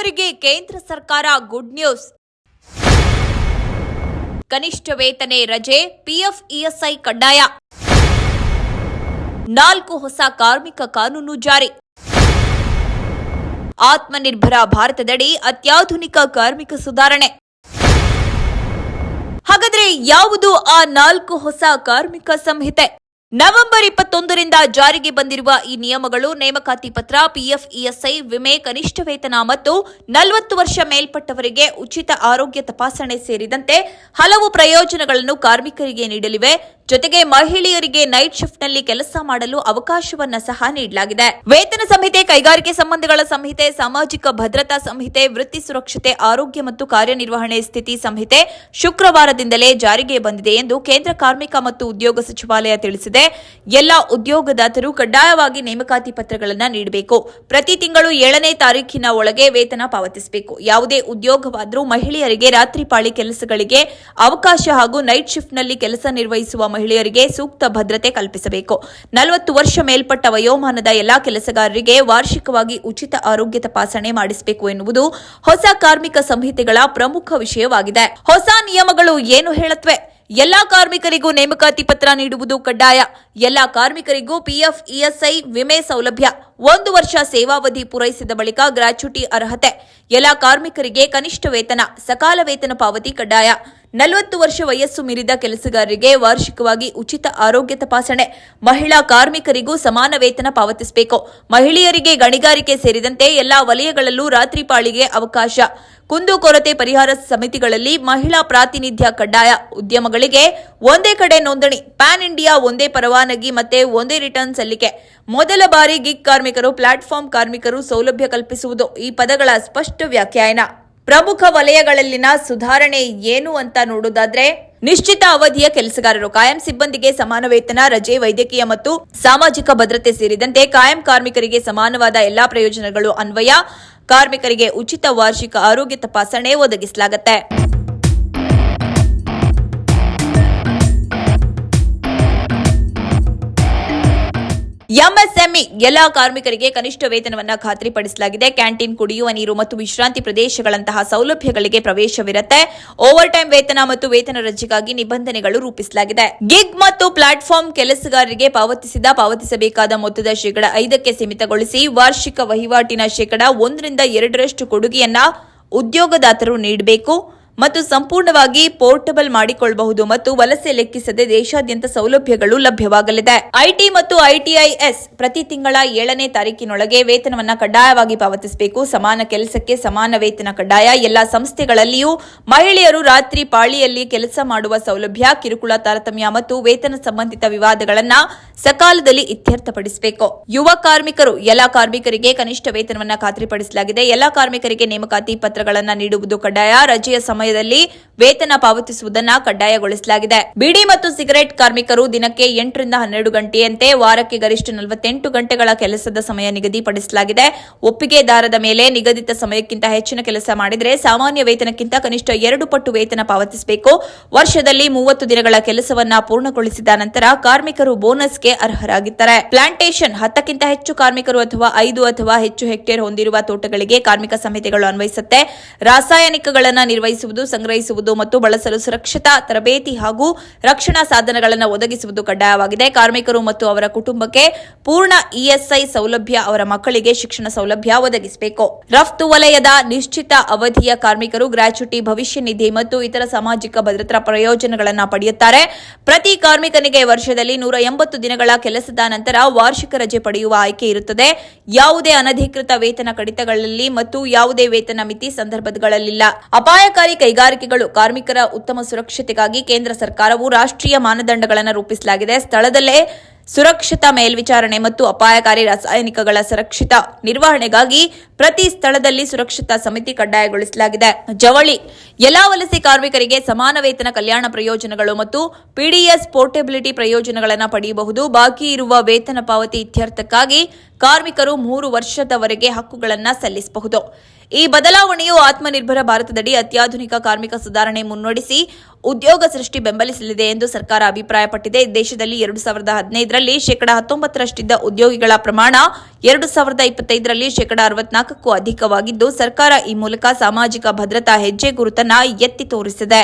ಕಾರ್ಮಿಕರಿಗೆ ಕೇಂದ್ರ ಸರ್ಕಾರ ಗುಡ್ ನ್ಯೂಸ್. ಕನಿಷ್ಠ ವೇತನೆ ರಜೆ ಪಿಎಫ್ ಇಎಸ್ಐ ಕಡ್ಡಾಯ. ನಾಲ್ಕು ಹೊಸ ಕಾರ್ಮಿಕ ಕಾನೂನು ಜಾರಿ. ಆತ್ಮನಿರ್ಭರ ಭಾರತದಡಿ ಅತ್ಯಾಧುನಿಕ ಕಾರ್ಮಿಕ ಸುಧಾರಣೆ. ಹಾಗಾದ್ರೆ ಯಾವುದು ಆ ನಾಲ್ಕು ಹೊಸ ಕಾರ್ಮಿಕ ಸಂಹಿತೆ? ನವೆಂಬರ್ ಇಪ್ಪತ್ತೊಂದರಿಂದ ಜಾರಿಗೆ ಬಂದಿರುವ ಈ ನಿಯಮಗಳು ನೇಮಕಾತಿ ಪತ್ರ ಪಿಎಫ್ ಇಎಸ್ಐ ವಿಮೆ, ಕನಿಷ್ಠ ವೇತನ ಮತ್ತು ನಲವತ್ತು ವರ್ಷ ಮೇಲ್ಪಟ್ಟವರಿಗೆ ಉಚಿತ ಆರೋಗ್ಯ ತಪಾಸಣೆ ಸೇರಿದಂತೆ ಹಲವು ಪ್ರಯೋಜನಗಳನ್ನು ಕಾರ್ಮಿಕರಿಗೆ ನೀಡಲಿವೆ. ಜೊತೆಗೆ ಮಹಿಳೆಯರಿಗೆ ನೈಟ್ ಶಿಫ್ಟ್ನಲ್ಲಿ ಕೆಲಸ ಮಾಡಲು ಅವಕಾಶವನ್ನ ಸಹ ನೀಡಲಾಗಿದೆ. ವೇತನ ಸಂಹಿತೆ, ಕೈಗಾರಿಕೆ ಸಂಬಂಧಗಳ ಸಂಹಿತೆ, ಸಾಮಾಜಿಕ ಭದ್ರತಾ ಸಂಹಿತೆ, ವೃತ್ತಿ ಸುರಕ್ಷತೆ, ಆರೋಗ್ಯ ಮತ್ತು ಕಾರ್ಯನಿರ್ವಹಣೆ ಸ್ಥಿತಿ ಸಂಹಿತೆ ಶುಕ್ರವಾರದಿಂದಲೇ ಜಾರಿಗೆ ಬಂದಿದೆ ಎಂದು ಕೇಂದ್ರ ಕಾರ್ಮಿಕ ಮತ್ತು ಉದ್ಯೋಗ ಸಚಿವಾಲಯ ತಿಳಿಸಿದೆ. ಎಲ್ಲ ಉದ್ಯೋಗದಾತರು ಕಡ್ಡಾಯವಾಗಿ ನೇಮಕಾತಿ ಪತ್ರಗಳನ್ನು ನೀಡಬೇಕು. ಪ್ರತಿ ತಿಂಗಳು ಏಳನೇ ತಾರೀಖಿನ ಒಳಗೆ ವೇತನ ಪಾವತಿಸಬೇಕು. ಯಾವುದೇ ಉದ್ಯೋಗವಾದರೂ ಮಹಿಳೆಯರಿಗೆ ರಾತ್ರಿ ಪಾಳಿ ಕೆಲಸಗಳಿಗೆ ಅವಕಾಶ ಹಾಗೂ ನೈಟ್ ಶಿಫ್ಟ್ನಲ್ಲಿ ಕೆಲಸ ನಿರ್ವಹಿಸುವ ಮಹಿಳೆಯರಿಗೆ ಸೂಕ್ತ ಭದ್ರತೆ ಕಲ್ಪಿಸಬೇಕು. ನಲವತ್ತು ವರ್ಷ ಮೇಲ್ಪಟ್ಟ ವಯೋಮಾನದ ಎಲ್ಲಾ ಕೆಲಸಗಾರರಿಗೆ ವಾರ್ಷಿಕವಾಗಿ ಉಚಿತ ಆರೋಗ್ಯ ತಪಾಸಣೆ ಮಾಡಿಸಬೇಕು ಎನ್ನುವುದು ಹೊಸ ಕಾರ್ಮಿಕ ಸಂಹಿತೆಗಳ ಪ್ರಮುಖ ವಿಷಯವಾಗಿದೆ. ಹೊಸ ನಿಯಮಗಳು ಏನು ಹೇಳತ್ವೆ ಎಲ್ಲಾ ಕಾರ್ಮಿಕರಿಗೂ ನೇಮಕಾತಿ ಪತ್ರ ನೀಡುವುದು ಕಡ್ಡಾಯ. ಎಲ್ಲಾ ಕಾರ್ಮಿಕರಿಗೂ ಪಿಎಫ್, ಇಎಸ್ಐ ವಿಮೆ ಸೌಲಭ್ಯ. ಒಂದು ವರ್ಷ ಸೇವಾವಧಿ ಪೂರೈಸಿದ ಬಳಿಕ ಗ್ರಾಚ್ಯುಟಿ ಅರ್ಹತೆ. ಎಲ್ಲಾ ಕಾರ್ಮಿಕರಿಗೆ ಕನಿಷ್ಠ ವೇತನ, ಸಕಾಲ ವೇತನ ಪಾವತಿ ಕಡ್ಡಾಯ. ನಲವತ್ತು ವರ್ಷ ವಯಸ್ಸು ಮೀರಿದ ಕೆಲಸಗಾರರಿಗೆ ವಾರ್ಷಿಕವಾಗಿ ಉಚಿತ ಆರೋಗ್ಯ ತಪಾಸಣೆ. ಮಹಿಳಾ ಕಾರ್ಮಿಕರಿಗೂ ಸಮಾನ ವೇತನ ಪಾವತಿಸಬೇಕು. ಮಹಿಳೆಯರಿಗೆ ಗಣಿಗಾರಿಕೆ ಸೇರಿದಂತೆ ಎಲ್ಲಾ ವಲಯಗಳಲ್ಲೂ ರಾತ್ರಿ ಪಾಳಿಗೆ ಅವಕಾಶ. ಕುಂದುಕೊರತೆ ಪರಿಹಾರ ಸಮಿತಿಗಳಲ್ಲಿ ಮಹಿಳಾ ಪ್ರಾತಿನಿಧ್ಯ ಕಡ್ಡಾಯ. ಉದ್ಯಮಗಳಿಗೆ ಒಂದೇ ಕಡೆ ನೋಂದಣಿ. ಪ್ಯಾನ್ ಇಂಡಿಯಾ ಒಂದೇ ಪರವಾನಗಿ ಮತ್ತೆ ಒಂದೇ ರಿಟರ್ನ್ ಸಲ್ಲಿಕೆ. ಮೊದಲ ಬಾರಿ ಗಿಗ್ ಕಾರ್ಮಿಕರು, ಪ್ಲಾಟ್ಫಾರ್ಮ್ ಕಾರ್ಮಿಕರು ಸೌಲಭ್ಯ ಕಲ್ಪಿಸುವುದು ಈ ಪದಗಳ ಸ್ಪಷ್ಟ ವ್ಯಾಖ್ಯಾನ. ಪ್ರಮುಖ ವಲಯಗಳಲ್ಲಿನ ಸುಧಾರಣೆ ಏನು ಅಂತ ನೋಡೋದಾದ್ರೆ, ನಿಶ್ಚಿತ ಅವಧಿಯ ಕೆಲಸಗಾರರು ಕಾಯಂ ಸಿಬ್ಬಂದಿಗೆ ಸಮಾನ ವೇತನ, ರಜೆ, ವೈದ್ಯಕೀಯ ಮತ್ತು ಸಾಮಾಜಿಕ ಭದ್ರತೆ ಸೇರಿದಂತೆ ಕಾಯಂ ಕಾರ್ಮಿಕರಿಗೆ ಸಮಾನವಾದ ಎಲ್ಲಾ ಪ್ರಯೋಜನಗಳು ಅನ್ವಯ, ಕಾರ್ಮಿಕರಿಗೆ ಉಚಿತ ವಾರ್ಷಿಕ ಆರೋಗ್ಯ ತಪಾಸಣೆ ಒದಗಿಸಲಾಗುತ್ತೆ. ಎಂಎಸ್ಎಂಇ ಎಲ್ಲಾ ಕಾರ್ಮಿಕರಿಗೆ ಕನಿಷ್ಠ ವೇತನವನ್ನು ಖಾತ್ರಿಪಡಿಸಲಾಗಿದೆ. ಕ್ಯಾಂಟೀನ್ ಕುಡಿಯುವ ನೀರು ಮತ್ತು ವಿಶ್ರಾಂತಿ ಪ್ರದೇಶಗಳಂತಹ ಸೌಲಭ್ಯಗಳಿಗೆ ಪ್ರವೇಶವಿರುತ್ತೆ. ಓವರ್ ಟೈಮ್ ವೇತನ ಮತ್ತು ವೇತನ ರಜೆಗಾಗಿ ನಿಬಂಧನೆಗಳು ರೂಪಿಸಲಾಗಿದೆ. ಗಿಗ್ ಮತ್ತು ಪ್ಲಾಟ್ಫಾರ್ಮ್ ಕೆಲಸಗಾರರಿಗೆ ಪಾವತಿಸಿದ, ಪಾವತಿಸಬೇಕಾದ ಮೊತ್ತದ ಶೇಕಡ ಐದಕ್ಕೆ ಸೀಮಿತಗೊಳಿಸಿ ವಾರ್ಷಿಕ ವಹಿವಾಟಿನ ಶೇಕಡ ಒಂದರಿಂದ ಎರಡರಷ್ಟು ಕೊಡುಗೆಯನ್ನ ಉದ್ಯೋಗದಾತರು ನೀಡಬೇಕು. ಮತ್ತು ಸಂಪೂರ್ಣವಾಗಿ ಪೋರ್ಟಬಲ್ ಮಾಡಿಕೊಳ್ಳಬಹುದು ಮತ್ತು ವಲಸೆ ಲೆಕ್ಕಿಸದೆ ದೇಶಾದ್ಯಂತ ಸೌಲಭ್ಯಗಳು ಲಭ್ಯವಾಗಲಿದೆ. ಐಟಿ ಮತ್ತು ಐಟಿಐಎಸ್ ಪ್ರತಿ ತಿಂಗಳ ಏಳನೇ ತಾರೀಕಿನೊಳಗೆ ವೇತನವನ್ನು ಕಡ್ಡಾಯವಾಗಿ ಪಾವತಿಸಬೇಕು. ಸಮಾನ ಕೆಲಸಕ್ಕೆ ಸಮಾನ ವೇತನ ಕಡ್ಡಾಯ. ಎಲ್ಲಾ ಸಂಸ್ಥೆಗಳಲ್ಲಿಯೂ ಮಹಿಳೆಯರು ರಾತ್ರಿ ಪಾಳಿಯಲ್ಲಿ ಕೆಲಸ ಮಾಡುವ ಸೌಲಭ್ಯ, ಕಿರುಕುಳ, ತಾರತಮ್ಯ ಮತ್ತು ವೇತನ ಸಂಬಂಧಿತ ವಿವಾದಗಳನ್ನ ಸಕಾಲದಲ್ಲಿ ಇತ್ಯರ್ಥಪಡಿಸಬೇಕು. ಯುವ ಕಾರ್ಮಿಕರು, ಎಲ್ಲಾ ಕಾರ್ಮಿಕರಿಗೆ ಕನಿಷ್ಠ ವೇತನವನ್ನ ಖಾತ್ರಿಪಡಿಸಲಾಗಿದೆ. ಎಲ್ಲಾ ಕಾರ್ಮಿಕರಿಗೆ ನೇಮಕಾತಿ ಪತ್ರಗಳನ್ನು ನೀಡುವುದು ಕಡ್ಡಾಯ. ರಜೆಯ ಸಮಯದಲ್ಲಿ ವೇತನ ಪಾವತಿಸುವುದನ್ನ ಕಡ್ಡಾಯಗೊಳಿಸಲಾಗಿದೆ. ಬಿಡಿ ಮತ್ತು ಸಿಗರೆಟ್ ಕಾರ್ಮಿಕರು ದಿನಕ್ಕೆ ಎಂಟರಿಂದ ಹನ್ನೆರಡು ಗಂಟೆಯಂತೆ ವಾರಕ್ಕೆ ಗರಿಷ್ಠ ನಲವತ್ತೆಂಟು ಗಂಟೆಗಳ ಕೆಲಸದ ಸಮಯ ನಿಗದಿಪಡಿಸಲಾಗಿದೆ. ಒಪ್ಪಿಗೆದಾರದ ಮೇಲೆ ನಿಗದಿತ ಸಮಯಕ್ಕಿಂತ ಹೆಚ್ಚಿನ ಕೆಲಸ ಮಾಡಿದರೆ ಸಾಮಾನ್ಯ ವೇತನಕ್ಕಿಂತ ಕನಿಷ್ಠ ಎರಡು ಪಟ್ಟು ವೇತನ ಪಾವತಿಸಬೇಕು. ವರ್ಷದಲ್ಲಿ ಮೂವತ್ತು ದಿನಗಳ ಕೆಲಸವನ್ನ ಪೂರ್ಣಗೊಳಿಸಿದ ನಂತರ ಕಾರ್ಮಿಕರು ಬೋನಸ್ಗೆ ಅರ್ಹರಾಗಿದ್ದಾರೆ. ಪ್ಲಾಂಟೇಶನ್ ಹತ್ತಕ್ಕಿಂತ ಹೆಚ್ಚು ಕಾರ್ಮಿಕರು ಅಥವಾ ಐದು ಅಥವಾ ಹೆಚ್ಚು ಹೆಕ್ಟೇರ್ ಹೊಂದಿರುವ ತೋಟಗಳಿಗೆ ಕಾರ್ಮಿಕ ಸಂಹಿತೆಗಳು ಅನ್ವಯಿಸುತ್ತೆ. ರಾಸಾಯನಿಕಗಳನ್ನು ನಿರ್ವಹಿಸುವುದು, ಸಂಗ್ರಹಿಸುವುದು ಮತ್ತು ಬಳಸಲು ಸುರಕ್ಷತಾ, ತರಬೇತಿ ಹಾಗೂ ರಕ್ಷಣಾ ಸಾಧನಗಳನ್ನು ಒದಗಿಸುವುದು ಕಡ್ಡಾಯವಾಗಿದೆ. ಕಾರ್ಮಿಕರು ಮತ್ತು ಅವರ ಕುಟುಂಬಕ್ಕೆ ಪೂರ್ಣ ಇಎಸ್ಐ ಸೌಲಭ್ಯ, ಅವರ ಮಕ್ಕಳಿಗೆ ಶಿಕ್ಷಣ ಸೌಲಭ್ಯ ಒದಗಿಸಬೇಕು. ರಫ್ತು ವಲಯದ ನಿಶ್ಚಿತ ಅವಧಿಯ ಕಾರ್ಮಿಕರು ಗ್ರಾಚ್ಯುಟಿ, ಭವಿಷ್ಯ ನಿಧಿ ಮತ್ತು ಇತರ ಸಾಮಾಜಿಕ ಭದ್ರತಾ ಪ್ರಯೋಜನಗಳನ್ನು ಪಡೆಯುತ್ತಾರೆ. ಪ್ರತಿ ಕಾರ್ಮಿಕನಿಗೆ ವರ್ಷದಲ್ಲಿ ನೂರ ಎಂಬತ್ತು ದಿನಗಳ ಕೆಲಸದ ನಂತರ ವಾರ್ಷಿಕ ರಜೆ ಪಡೆಯುವ ಆಯ್ಕೆ ಇರುತ್ತದೆ. ಯಾವುದೇ ಅನಧಿಕೃತ ವೇತನ ಕಡಿತಗಳಲ್ಲಿ ಮತ್ತು ಯಾವುದೇ ವೇತನ ಮಿತಿ ಸಂದರ್ಭಗಳಲ್ಲಿಲ್ಲ ಅಪಾಯಕಾರಿ ಕೈಗಾರಿಕೆಗಳು ಕಾರ್ಮಿಕರ ಉತ್ತಮ ಸುರಕ್ಷತೆಗಾಗಿ ಕೇಂದ್ರ ಸರ್ಕಾರವು ರಾಷ್ಟ್ರೀಯ ಮಾನದಂಡಗಳನ್ನು ರೂಪಿಸಲಾಗಿದೆ. ಸ್ಥಳದಲ್ಲೇ ಸುರಕ್ಷತಾ ಮೇಲ್ವಿಚಾರಣೆ ಮತ್ತು ಅಪಾಯಕಾರಿ ರಾಸಾಯನಿಕಗಳ ಸುರಕ್ಷಿತ ನಿರ್ವಹಣೆಗಾಗಿ ಪ್ರತಿ ಸ್ಥಳದಲ್ಲಿ ಸುರಕ್ಷತಾ ಸಮಿತಿ ಕಡ್ಡಾಯಗೊಳಿಸಲಾಗಿದೆ. ಜವಳಿ, ಎಲ್ಲಾ ವಲಸೆ ಕಾರ್ಮಿಕರಿಗೆ ಸಮಾನ ವೇತನ ಕಲ್ಯಾಣ ಪ್ರಯೋಜನಗಳು ಮತ್ತು ಪಿಡಿಎಸ್ ಪೋರ್ಟೆಬಿಲಿಟಿ ಪ್ರಯೋಜನಗಳನ್ನು ಪಡೆಯಬಹುದು. ಬಾಕಿ ಇರುವ ವೇತನ ಪಾವತಿ ಇತ್ಯರ್ಥಕ್ಕಾಗಿ ಕಾರ್ಮಿಕರು ಮೂರು ವರ್ಷದವರೆಗೆ ಹಕ್ಕುಗಳನ್ನು ಸಲ್ಲಿಸಬಹುದು. ಈ ಬದಲಾವಣೆಯು ಆತ್ಮನಿರ್ಭರ ಭಾರತದಡಿ ಅತ್ಯಾಧುನಿಕ ಕಾರ್ಮಿಕ ಸುಧಾರಣೆ ಮುನ್ನಡೆಸಿ ಉದ್ಯೋಗ ಸೃಷ್ಟಿ ಬೆಂಬಲಿಸಲಿದೆ ಎಂದು ಸರ್ಕಾರ ಅಭಿಪ್ರಾಯಪಟ್ಟಿದೆ. ದೇಶದಲ್ಲಿ ಎರಡು ಸಾವಿರದ ಹದಿನೈದರಲ್ಲಿ ಶೇಕಡಾ ಹತ್ತೊಂಬತ್ತರಷ್ಟಿದ್ದ ಉದ್ಯೋಗಿಗಳ ಪ್ರಮಾಣ ಎರಡು ಸಾವಿರದ ಇಪ್ಪತ್ತೈದರಲ್ಲಿ ಶೇಕಡಾ ಅರವತ್ನಾಲ್ಕಕ್ಕೂ ಅಧಿಕವಾಗಿದ್ದು, ಸರ್ಕಾರ ಈ ಮೂಲಕ ಸಾಮಾಜಿಕ ಭದ್ರತಾ ಹೆಜ್ಜೆ ಗುರುತನ್ನ ಎತ್ತಿ ತೋರಿಸಿದೆ.